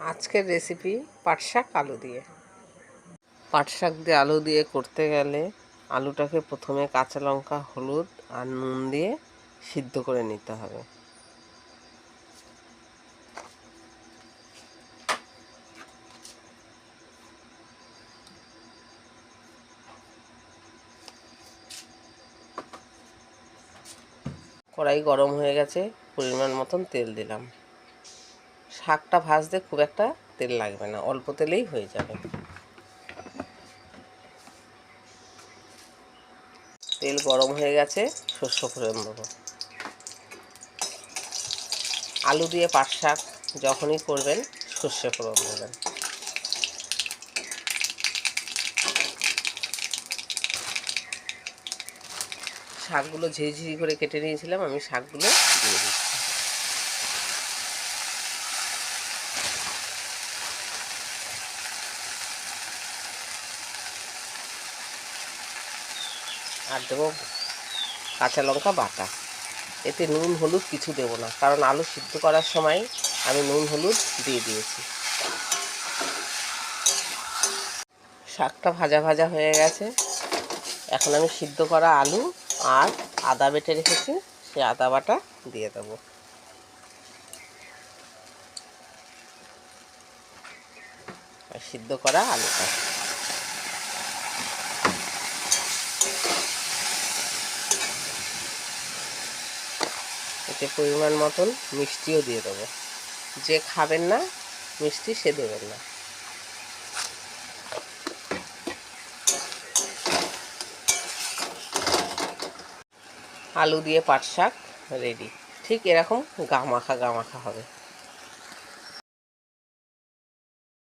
আজকের রেসিপি পাট শাক আলু দিয়ে। পাট শাক দিয়ে আলু দিয়ে করতে গেলে আলুটাকে প্রথমে কাঁচা লঙ্কা, হলুদ আর নুন দিয়ে সিদ্ধ করে নিতে হবে। কড়াই গরম হয়ে গেছে, পরিমাণ মতন তেল দিলাম। শাকটা ভাজতে খুব একটা তেল লাগবে না, অল্প তেলেই হয়ে যাবে। তেল গরম হয়ে গেছে, শস্য ফোড়ন দেবো আলু দিয়ে পাট শাক যখনই করবেন সর্ষে ফোড়ন দেবেন শাকগুলো ঝিরিঝিরি করে কেটে নিয়েছিলাম, আমি শাকগুলো দিয়ে দিচ্ছি। আর দেবো কাঁচা লঙ্কা বাটা। এতে নুন, হলুদ কিছু দেবো না, কারণ আলু সিদ্ধ করার সময় আমি নুন, হলুদ দিয়ে দিয়েছি। শাকটা ভাজা ভাজা হয়ে গেছে। এখন আমি সিদ্ধ করা আলু আর আদা বেটে রেখেছি সেই আদা বাটা দিয়ে দেবো। সিদ্ধ করা আলুটা। এতে পরিমাণ মতন মিষ্টিও দিয়ে দেবো। যে খাবেন না, মিষ্টি সে দেবেন না। আলু দিয়ে পাট শাক রেডি ঠিক এরকম গামাখা গামাখা হবে।